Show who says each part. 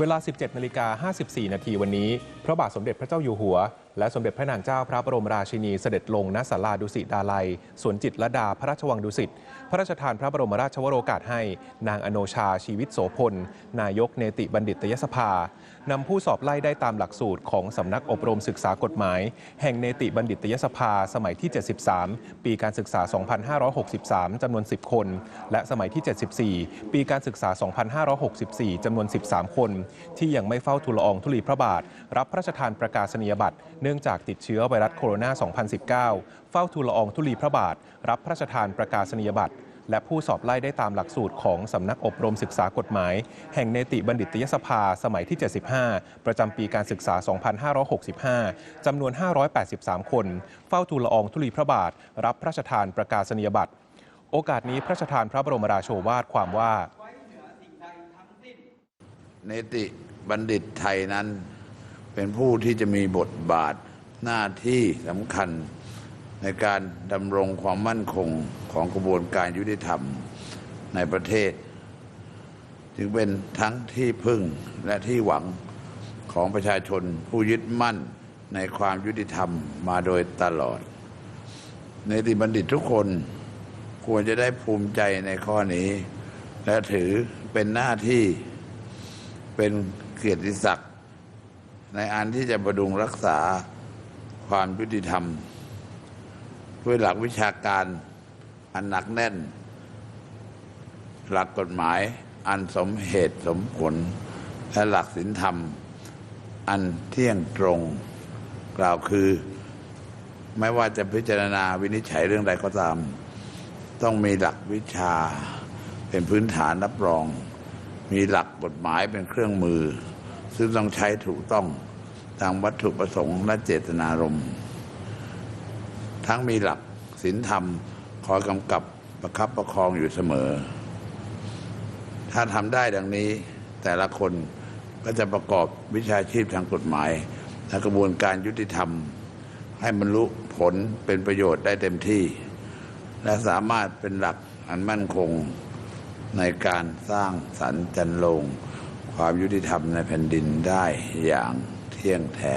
Speaker 1: เวลา 17นาฬิกา54 นาทีวันนี้ พระบาทสมเด็จพระเจ้าอยู่หัวและสมเด็จพระนางเจ้าพระบรมราชินีเสด็จลงณศาลาดุสิตดาลัยสวนจิตรดาพระราชวังดุสิต พระราชทานพระบรมราชวโรกาสให้ นางอโนชาชีวิตโสพล นายกเนติบัณฑิตยสภานำผู้สอบไล่ได้ตามหลักสูตรของสำนักอบรมศึกษากฎหมาย แห่งเนติบัณฑิตยสภาสมัยที่ 73 ปีการศึกษา 2563จำนวน 10 คน และสมัยที่ 74 ปีการศึกษา 2564จำนวน 13 คน ที่ยังไม่เฝ้าทูลอองธุลีพระบาท รับพระราชทานประกาศนียบัตรเนื่องจากติดเชื้อไวรัสโคโรนา 2019 เฝ้าทูลละอองธุลีพระบาท รับพระราชทานประกาศนียบัตร และผู้สอบไล่ได้ตามหลักสูตรของสำนักอบรมศึกษากฎหมาย แห่งเนติบัณฑิตยสภาสมัยที่ 75 ประจำปีการศึกษา 2565 จำนวน 583 คน เฝ้าทูลละอองธุลีพระบาท รับพระราชทานประกาศนียบัตร โอกาสนี้พระราชทานพระบรมราโชวาทความว่า
Speaker 2: เนติบัณฑิตไทยนั้น เป็นผู้ที่จะมีบทบาทหน้าที่สำคัญในการดำรงความมั่นคงของกระบวนการยุติธรรมในประเทศ จึงเป็นทั้งที่พึ่งและที่หวังของประชาชนผู้ยึดมั่นในความยุติธรรมมาโดยตลอดเนติบัณฑิตทุกคนควรจะได้ภูมิใจในข้อนี้ และถือเป็นหน้าที่เป็นเกียรติศักดิ์ ในอันที่จะประดุงรักษาความยุติธรรม ด้วยหลักวิชาการอันหนักแน่น หลักกฎหมายอันสมเหตุสมผล และหลักศีลธรรม อันเที่ยงตรงกล่าวคือ ไม่ว่าจะพิจารณาวินิจฉัยเรื่องใดก็ตาม ต้องมีหลักวิชาเป็นพื้นฐานรับรอง มีหลักกฎหมายเป็นเครื่องมือ ซึ่งต้องใช้ถูกต้องตามวัตถุประสงค์และเจตนารมณ์ ทั้งมีหลักศีลธรรมคอยกำกับประคับประคองอยู่เสมอ ถ้าทำได้ดังนี้แต่ละคนก็จะประกอบวิชาชีพทางกฎหมาย และกระบวนการยุติธรรม ให้บรรลุผลเป็นประโยชน์ได้เต็มที่ และสามารถเป็นหลักอันมั่นคงในการสร้างสรรค์จันโลง ความยุติธรรมในแผ่นดินได้อย่างเที่ยงแท้